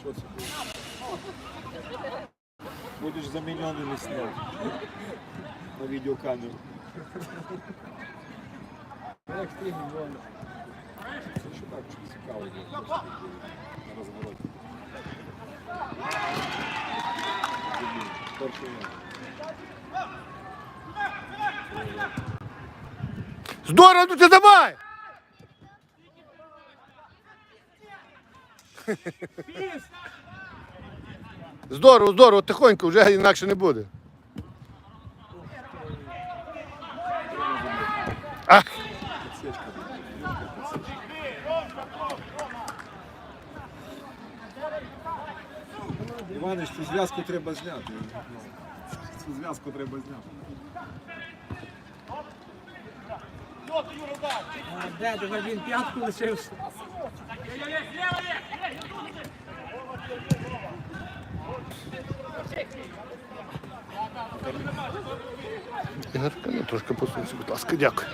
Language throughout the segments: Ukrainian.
Що це було? Будеш за мільйонами сняти на відеокамеру. Як ти мільйони. Це що так чи цікаво було просто на розвороті. Перший м'яч. Здорово, ну ти давай! Здорово, здорово, тихонько, вже інакше не буде. Ах. Іванич, цю зв'язку треба зняти. Цю зв'язку треба зняти. А де тепер він п'ятку лишився? Ігорка, ну трошки посунься, будь ласка, дякую.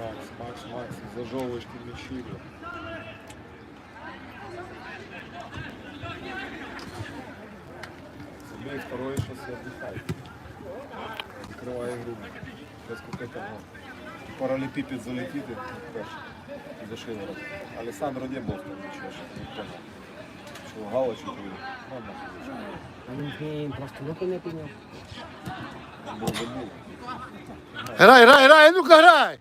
Макс, Макс, Макс, зажовуєш ти Забей второй, сейчас и отдыхай. Закрывай игру. Сейчас какой-то ну, параллелепипед залетит и перший. За шиворот. Александр де був там нічого, що не понял. Що галочку буде. Ну. А він він просто руки не підняв. Був забув. Грай, грай, грай, ну-ка грай!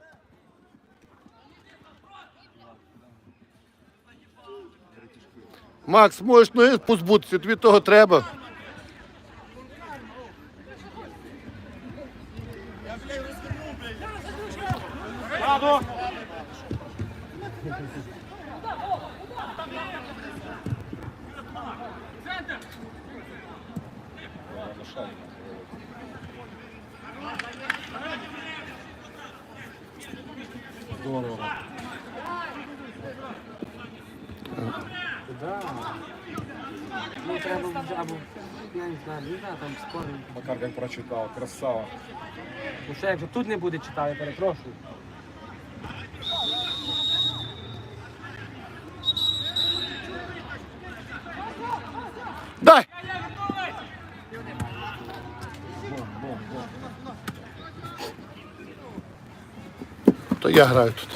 Макс, можеш ноги позбутися, тобі того треба. На. Здорово. Да. Ну треба або я не знаю, не знаю, там скоро. Макар як прочитав, красава. Ну що, якщо тут не буде читати, перепрошую. Дай! Бом, бом, бом. То я граю тут.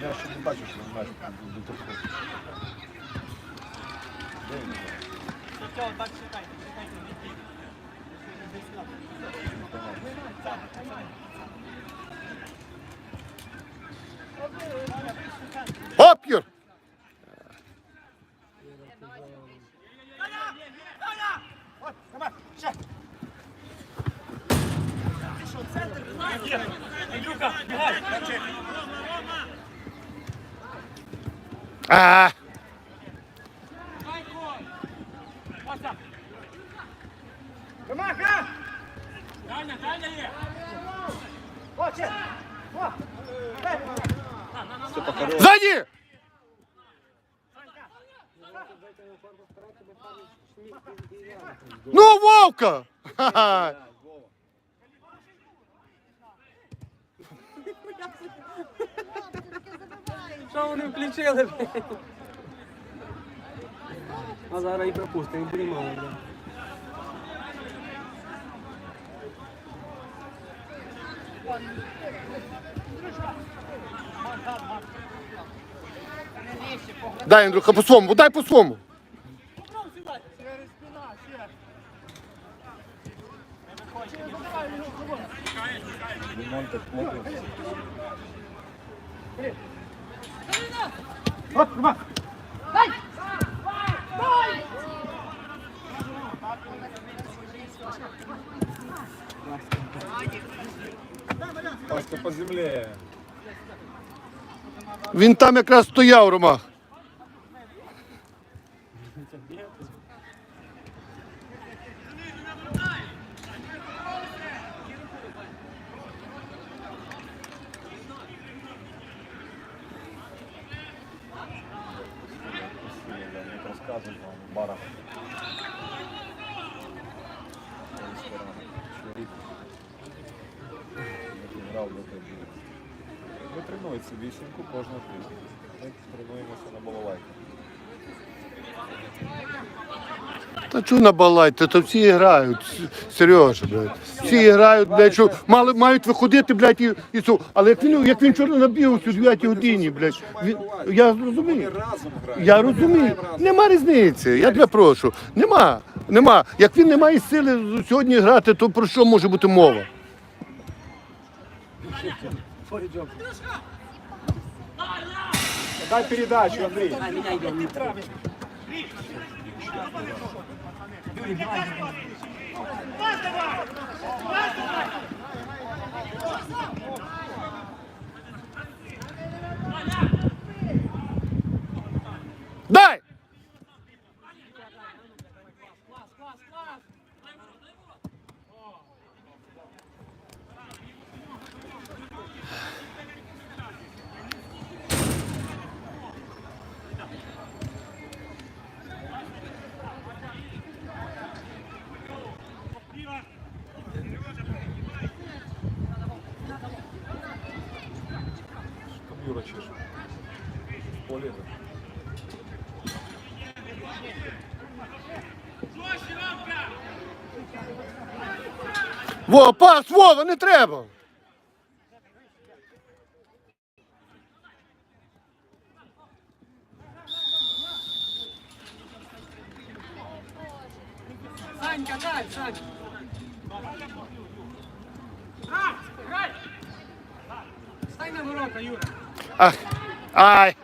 Я ще не бачу, що він матч до такого. Де він? Оп, Юр! А, Степа хорош. Ззаді! Ну, Вовка! Ха-ха! Що вони включили? А зараз і пропустимо, і буде мало. Да. Дай, Андрюха, по своєму, дай по своєму. Лимон так плотно. Паска по земле. Він там якраз стояв, Ромах. Ви вісімку кожного тижня. Ми тренуємося на балалайках. Та чого на балайті, то всі грають, Сережа, блядь. Всі грають, блядь, що мали, мають виходити, блядь, і, і цю. Але як він, як він чорно набігався у 9 годині, блядь, він, я розумію. разом. Я розумію. Нема різниці. Я тебе прошу. Нема. Нема. Як він не має сили сьогодні грати, то про що може бути мова? Дай передачу, Андрей. А, меня идет. Юрий, давай. Дай! Во, пас, Вова, не треба. Санька, дай, Санька. Стань на ворота, Юра. Ах, ай.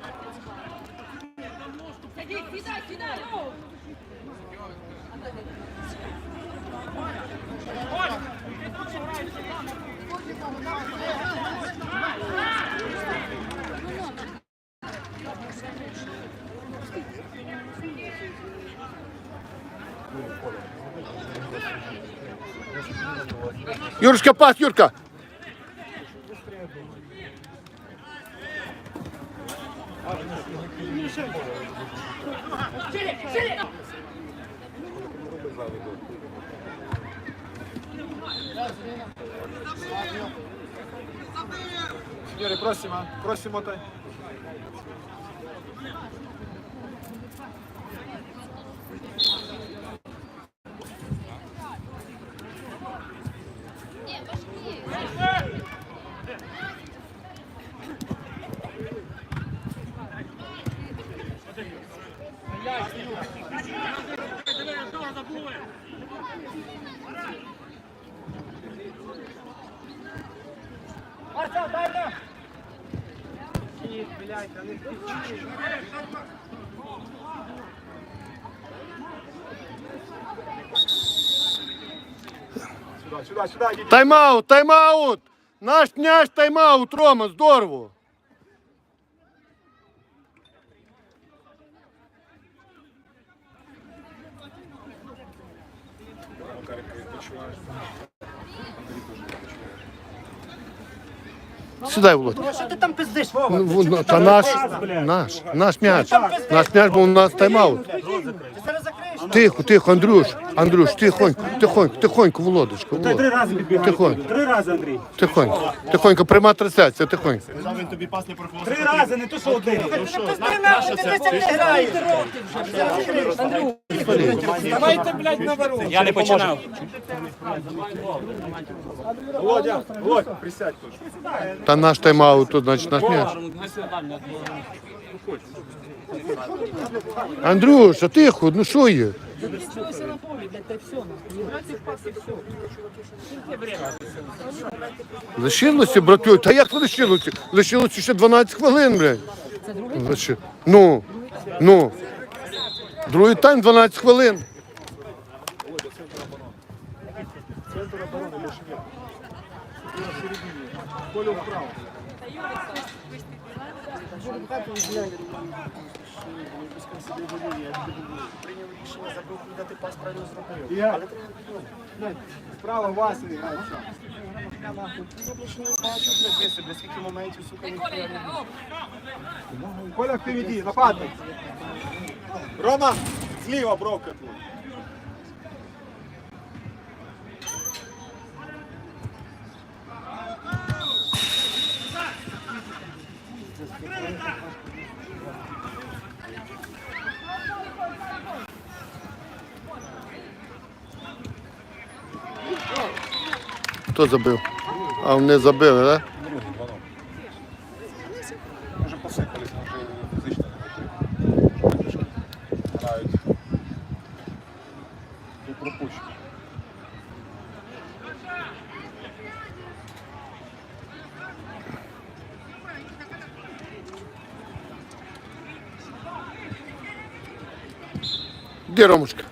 Юрочка, пас, Юрка. Сюди, сюди, сюди, йдіть. Тайм-аут, тайм-аут. Наш княж тайм-аут, Рома, здорово. Макарик, Сідай, Володь. Що ти там пиздиш, Вова? Ну, ну, Та наш, наш, наш м'яч. Наш м'яч, бо у нас тайм-аут. Тихо, тихо, Андрюш, Андрюш, тихонько, тихонько, тихонько, Володочка, Три Володь. рази підбігай. Тихонько. Три рази, Андрій. Тихонько, тихонько, пряма трансляція, тихонько. Три рази, не то що один. Давайте, блядь, на ворота. Я не починав. Володя, Володя, присядь тут. Та наш тайм-аут, значить наш м'яч. Андрюша, тихо, ну що є? Лишилося, братю, та як лишилося? Лишилося ще 12 хвилин, блядь. Лиши- Ну, ну. Другий тайм 12 хвилин. Центр оборони, Лешенєв. Ти на середині. Коля вправо. Я. Справа вас грає. Коля, впереди, нападник. Рома, зліва бровка. Хто забив? А вони забили, так? Другий, воно. Вже посипались, вже фізично не. Грають. Тут пропущено. Де Ромушка?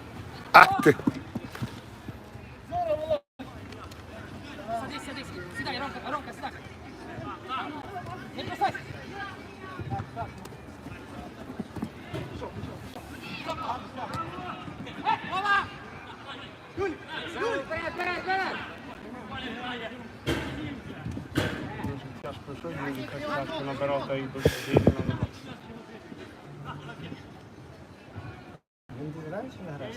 Тяжко йшов, він тяжко набирав, та й до єдиного нема. Він десь грає чи не грає?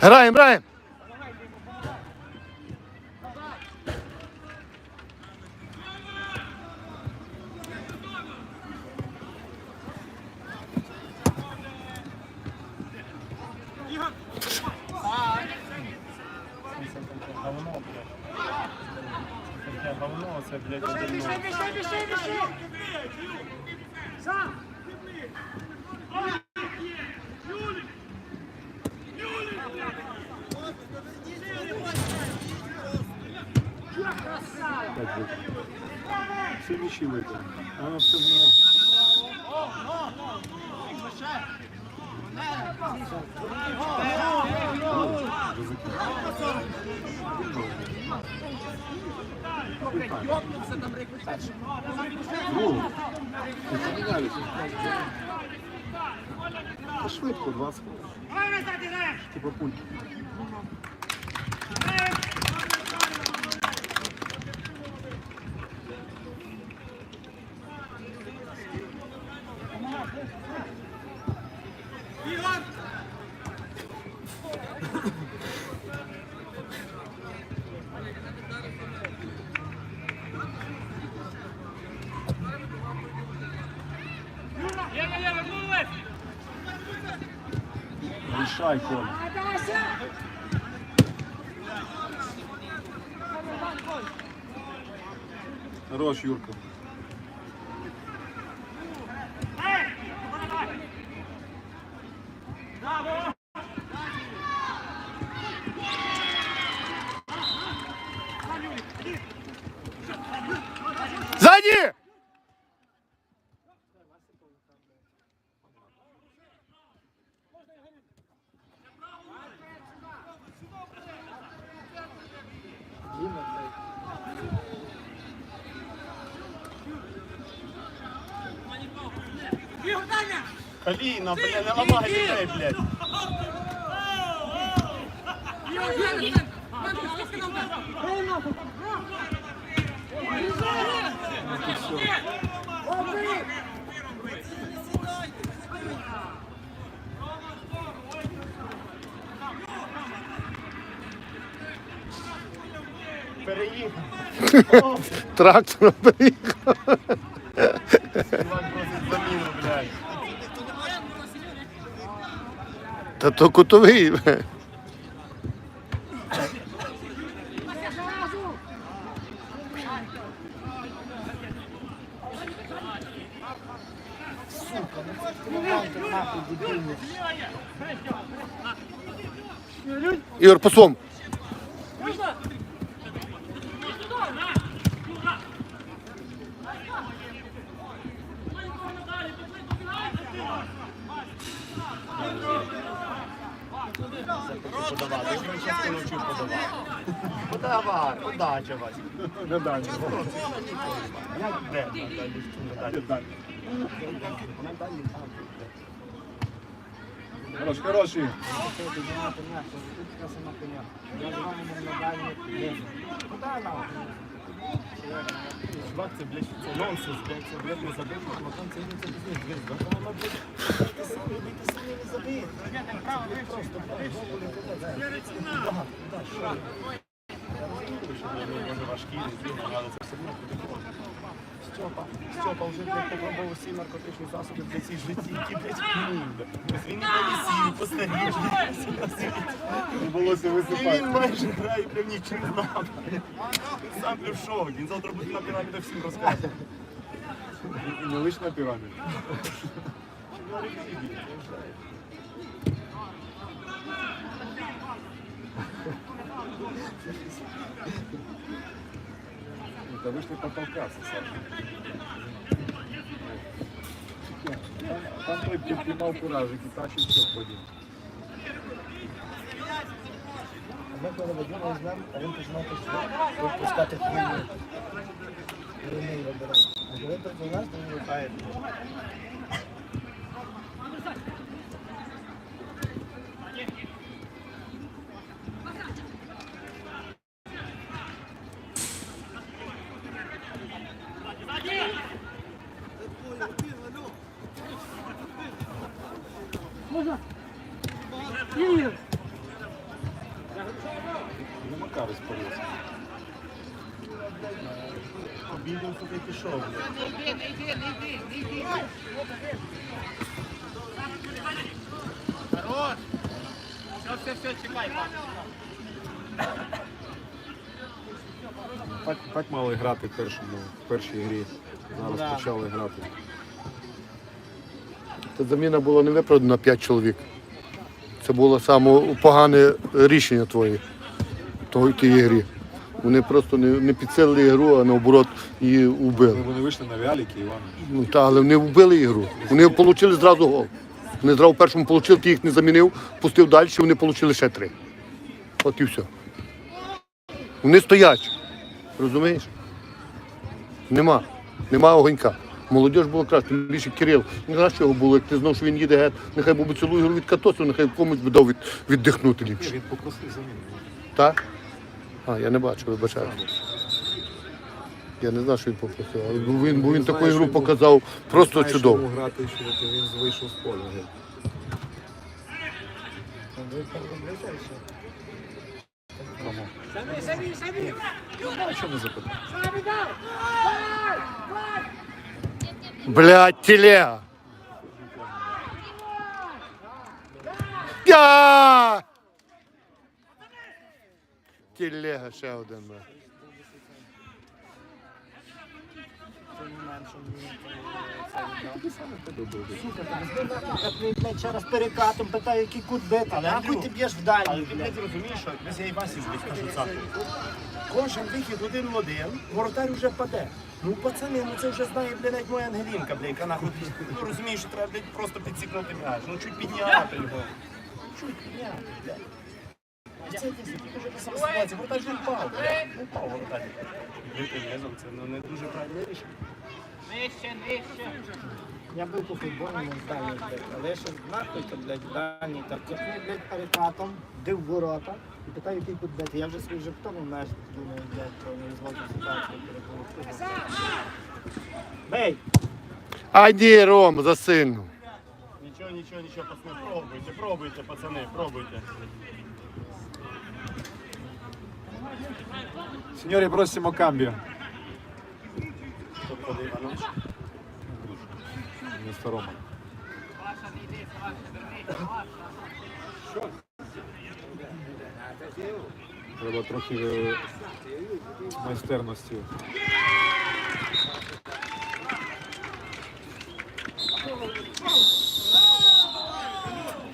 Граємо, граємо. Говно, блядь. Таке говно, це, блядь. Всі м'ячі вийшли. Воно все в нього. Другу. там. Та швидко, 20 хвилин. Типа пульт. Коля. Хорош, Юрка. Ззаді! Каліна, блядь, не ламай людей, блядь. Переїхав. Трактор приїхав. Іван просить заміну, блядь. Та то кутовий. Ігор, по часто навчив подавати. Подавай, удача вас. Удача. Як де? Удача. Хорош, хороший. Чувак, це, блядь, це нонсенс, блядь, це, блядь, не забив, Махон, це не це пиздець, блядь, да, воно, блядь, ти сам, блядь, ти сам не забив. Це просто, блядь, голову не да, що? Я розумію, що важкі, різні, але це все одно буде Стьопа, Стьопа вже блядь, попробував всі наркотичні засоби для цій житті, які, блядь, хміль. Він і полісів, постарів, Волосся І висипає. він майже грає нічим не. Він сам в шокі, він завтра буде на пірамідах всім розказувати. І не лише на піраміді. Это вышли потолкаться, Саша. Там, там той підпіймав куражик і тащив все в воді. Ми коли водимо з ним, а він починав пустити, випускати хвилю. Ремей вибирати. А коли тут у нас, то він рухає. Пішов. блядь. Так, так мали грати в першому, в першій грі. Зараз почали грати. Та заміна була не виправдана на 5 чоловік. Це було саме погане рішення твоє того тієї грі. Вони просто не, не підсилили ігру, а наоборот її вбили. Вони вийшли на вяліки, Іван. Ну, та, але вони вбили ігру. Вони отримали зразу гол. Вони зразу в першому отримали, ти їх не замінив, пустив далі, вони отримали ще три. От і все. Вони стоять. Розумієш? Нема. Нема огонька. Молодіж було краще, тим більше Кирил. Не краще його було, як ти знав, що він їде геть. Нехай був би цілу ігру від катосу, нехай комусь би дав від, віддихнути ліпше. Він попросив заміну. Так? А, я не бачу, вибачаю. Я не знаю, що він попросив, але бо він, бо він таку ігру показав просто чудово. Грати, що він вийшов з поля. геть. Кому? Чому не запитав? Блядь, телега. Я! Телега ще один. Як через перекатом питає, який кут бити. Нахуй ти б'єш вдалі, Але ти, блядь. розумієш, що десь я і Васі блядь, кажу цапу. Кожен вихід один в один, воротар вже паде. Ну, пацани, ну це вже знає, блядь, навіть моя Ангелінка, блядь, яка нахуй, ну розумієш, що треба, блядь, просто підсікнути м'яч. Ну, чуть підняти його. Чуть підняти, блядь. Це ситуація, впав, блядь. Бити низом, ну, не дуже правильне рішення. Я був по футболу, не знаю, блядь. Але я ще нахуй то, блядь, дані, так копни, блядь, перекатом, де в ворота. І питаю, який кут бити. Я вже свій вже потім знаєш, думаю, блядь, про незважну ситуацію перебував. Бей! А ні, Ром, засильно. Нічого, нічого, нічого, пацани, пробуйте, пробуйте, пацани, пробуйте. Signori, prossimo cambio. Хто проти Іванович? Вместо Рома. Треба трохи е, майстерності.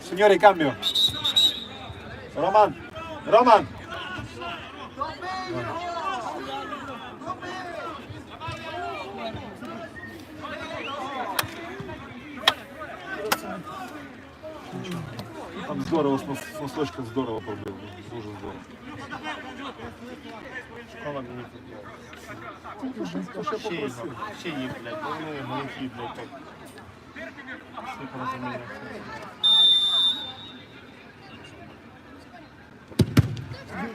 Signori, cambio. Роман! Роман! Там здорово, с нос- с носочком здорово пробив. Дуже здорово. Школа мені футбол. Ще їх, ще їх, блядь, бо вони глухі, блядь, так. Не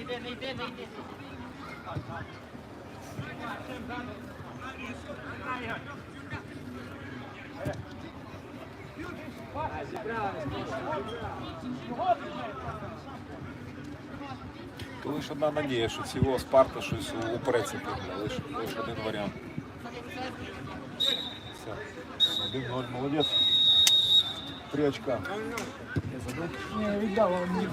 йде, не йде, не йде. Зібрали. То лише одна надія, що цього Спарта щось упереться піде. Лише, лише один варіант. Все. 1-0, молодець. Три очка. Не віддав, мені.